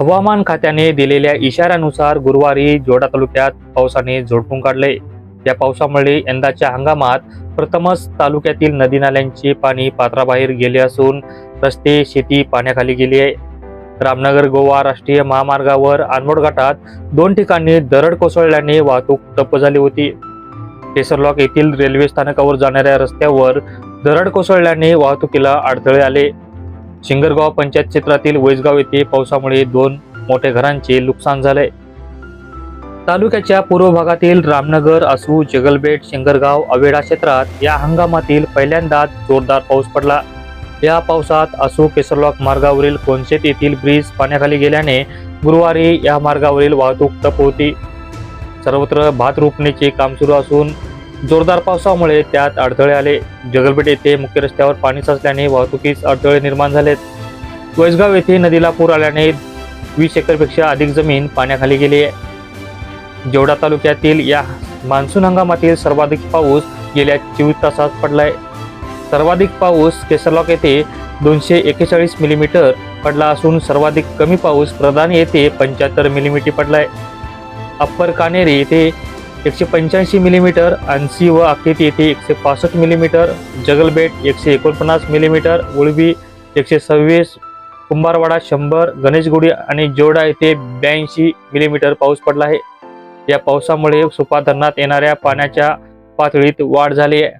हवामान खात्याने दिलेल्या इशाऱ्यानुसार गुरुवारी जोडा तालुक्यात पावसाने झोडपून काढले. या पावसामुळे यंदाच्या हंगामात प्रथमच तालुक्यातील नदी नाल्यांचे पाणी पात्राबाहेर गेले असून रस्ते शेती पाण्याखाली गेली आहे. रामनगर गोवा राष्ट्रीय महामार्गावर आनमोड घाटात दोन ठिकाणी दरड कोसळल्याने वाहतूक ठप्प झाली होती. केसरलॉक येथील रेल्वे स्थानकावर जाणाऱ्या रस्त्यावर दरड कोसळल्याने वाहतुकीला अडथळे आले. शिंगरगाव पंचायत क्षेत्रातील वैसगाव येथे पावसामुळे दोन मोठ्या घरांचे नुकसान झाले. तालुक्याच्या पूर्व भागातील रामनगर आसू जगलबेट शिंगरगाव अवेडा क्षेत्रात या हंगामातील पहिल्यांदाच जोरदार पाऊस पडला. या पावसात आसू केसरलॉक मार्गावरील कोनशेत येथील ब्रिज पाण्याखाली गेल्याने गुरुवारी या मार्गावरील वाहतूक ठप्प होती. सर्वत्र भात रोपणीचे काम सुरू असून जोरदार पावसामुळे त्यात अडथळे आले. जगलपेठ येथे मुख्य रस्त्यावर पाणी साचल्याने वाहतुकीस अडथळे निर्माण झालेत. वैसगाव येथे नदीला पूर आल्याने वीस एकरपेक्षा अधिक जमीन पाण्याखाली गेली आहे. जेवढा तालुक्यातील या मान्सून हंगामातील सर्वाधिक पाऊस गेल्या चोवीस तासात पडलाय. सर्वाधिक पाऊस केसरलॉक येथे दोनशे एकेचाळीस मिलीमीटर पडला असून सर्वाधिक कमी पाऊस प्रधान येथे पंच्याहत्तर मिलीमीटर पडलाय. अप्पर कानेरी येथे एकशे पंच्याऐंशी मिलीमीटर अंशी व आकृती येथे एकशे पासष्ट मिलीमीटर जगलबेट एकशे एकोणपन्नास मिलीमीटर उळवी एकशे सव्वीस कुंभारवाडा शंभर गणेशगुडी आणि जोडा येथे ब्याऐंशी मिलीमीटर पाऊस पडला आहे. या पावसामुळे सुपा धरणात येणाऱ्या पाण्याच्या पातळीत वाढ झाली आहे.